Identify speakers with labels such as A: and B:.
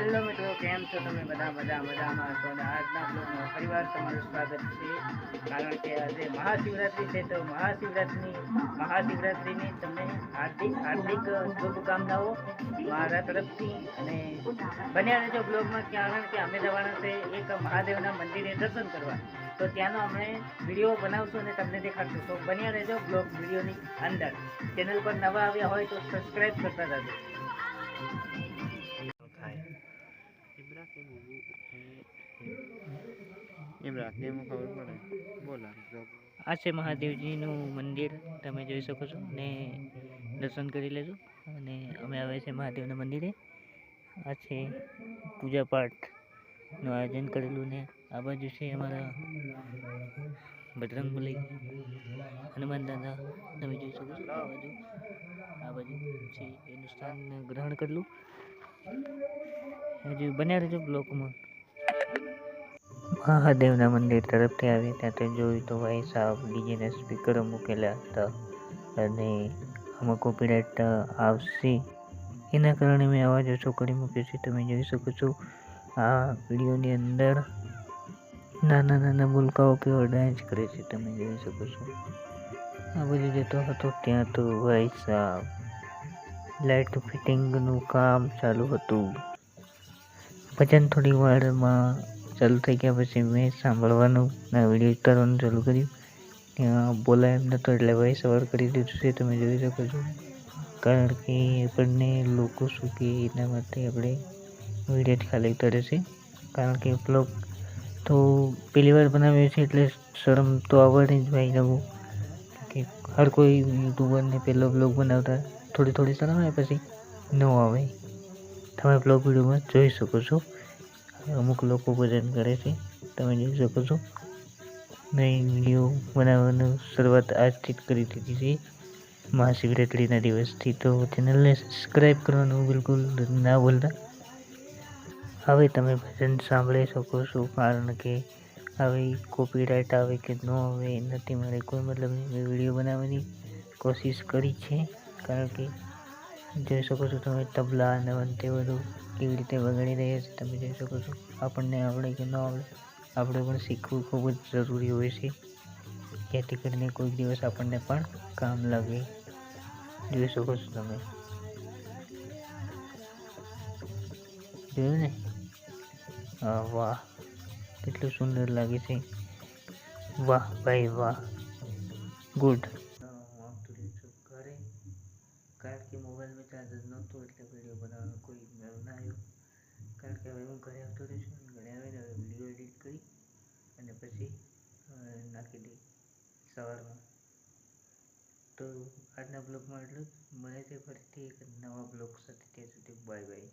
A: Hello મિત્રો, કેમ છો તમે બધા? મજા મજામાં છો અને આજના બ્લોગમાં ફરીવાર તમારું સ્વાગત છે. કારણ કે આજે મહાશિવરાત્રિ છે, તો મહાશિવરાત્રિની મહાશિવરાત્રિની તમને હાર્દિક હાર્દિક શુભકામનાઓ મારા તરફથી અને બન્યા રહેજો બ્લોગમાં, કારણ કે અમે જવાના છે એક મહાદેવના મંદિરે દર્શન કરવા. તો ત્યાંનો અમે વીડિયો બનાવશું અને તમને દેખાડશું. તો બન્યા રહેજો બ્લોગ વિડીયોની અંદર. ચેનલ પર નવા આવ્યા હોય તો સબસ્ક્રાઈબ કરતા રહેજો.
B: એમ એમાં ખબર પડે. બોલા
A: આ છે મહાદેવજીનું મંદિર, તમે જોઈ શકો છો. ને દર્શન કરી લેજો. અને અમે આવે છે મહાદેવના મંદિરે. આ છે પૂજા પાઠનું આયોજન કરેલું ને આ બાજુ છે અમારા બજરંગબલી હનુમાન દાદા, તમે જોઈ શકો છો. આ બાજુ આ બાજુ છે એનું સ્થાન ગ્રહણ કરેલું. હજુ બન્યા રહેજો બ્લોકમાં. મહાદેવના મંદિર તરફથી આવી ત્યાં તો જોયું તો ભાઈ સાહેબ, ડીજેના સ્પીકરો મૂકેલા હતા અને આમાં કોપીરાઇટ આવશે. એના કારણે મેં અવાજ ઓછો કરી મૂક્યો છે. તમે જોઈ શકો છો, આ વિડીયોની અંદર નાના નાના મુલકાઓ કેવો ડાન્સ કરે છે. તમે જોઈ શકો છો. આ બધું જતો હતો, ત્યાં તો ભાઈ સાહેબ લાઇટ ફિટિંગનું કામ ચાલુ હતું. ભજન થોડી વારમાં ચાલુ થઈ ગયા પછી મેં સાંભળવાનું વીડિયો ઉતારવાનું ચાલુ કર્યું. ત્યાં બોલાય એમ નહોતો એટલે ભાઈ સવાર કરી દીધું છે, તમે જોઈ શકો છો. કારણ કે આપણને લોકો શું કે એના માટે આપણે વીડિયો ખાલી ઉતારે છે કારણ કે બ્લોગ તો પહેલી વાર બનાવ્યો છે એટલે શરમ તો આવવાની જ ભાઈ નવું. કે હર કોઈ યુટ્યુબરને પહેલો બ્લોગ બનાવતા થોડી થોડી ચલાવે પછી ન આવે. તમે બ્લોગ વિડીયોમાં જોઈ શકો છો. અમુક લોકો ભજન કરે છે, તમે જોઈ શકો છો. નહીં વીડિયો બનાવવાનું શરૂઆત આજથી જ કરી દીધી છે. મહાશિવરાત્રિના દિવસથી તો ચેનલને સબસ્ક્રાઈબ કરવાનું બિલકુલ ના ભૂલતા. હવે તમે ભજન સાંભળી શકો છો, કારણ કે હવે કોપીરાઇટ આવે કે ન આવે નથી મારે કોઈ મતલબ વીડિયો બનાવવાની કોશિશ કરી છે. કારણ કે જોઈ શકો છો તમે તબલા અને તે બધું કેવી રીતે વગાડી રહ્યા છે, તમે જોઈ શકો છો. આપણને આવડે કે ન આવડે, આપણે પણ શીખવું ખૂબ જ જરૂરી હોય છે. જેથી કરીને કોઈક દિવસ આપણને પણ કામ લાગે. જોઈ શકો છો તમે. જોયું ને? વાહ. કેટલું સુંદર લાગે છે. વાહ, ભાઈ, વાહ. ગુડ ઘરે કારણ મોબાઈલમાં ચાર્જર નહોતો એટલે વીડિયો બનાવવાનો કોઈ મેળ ના આવ્યો. કારણ કે હવે હું ઘરે આવતો રહીશ ઘરે આવીને હવે વીડિયો એડિટ કરી અને પછી નાખી દઈ સવારમાં. તો આજના બ્લોગમાં એટલું જ. મળે છે ફરીથી એક નવા બ્લોગ સાથે. ત્યાં સુધી બાય બાય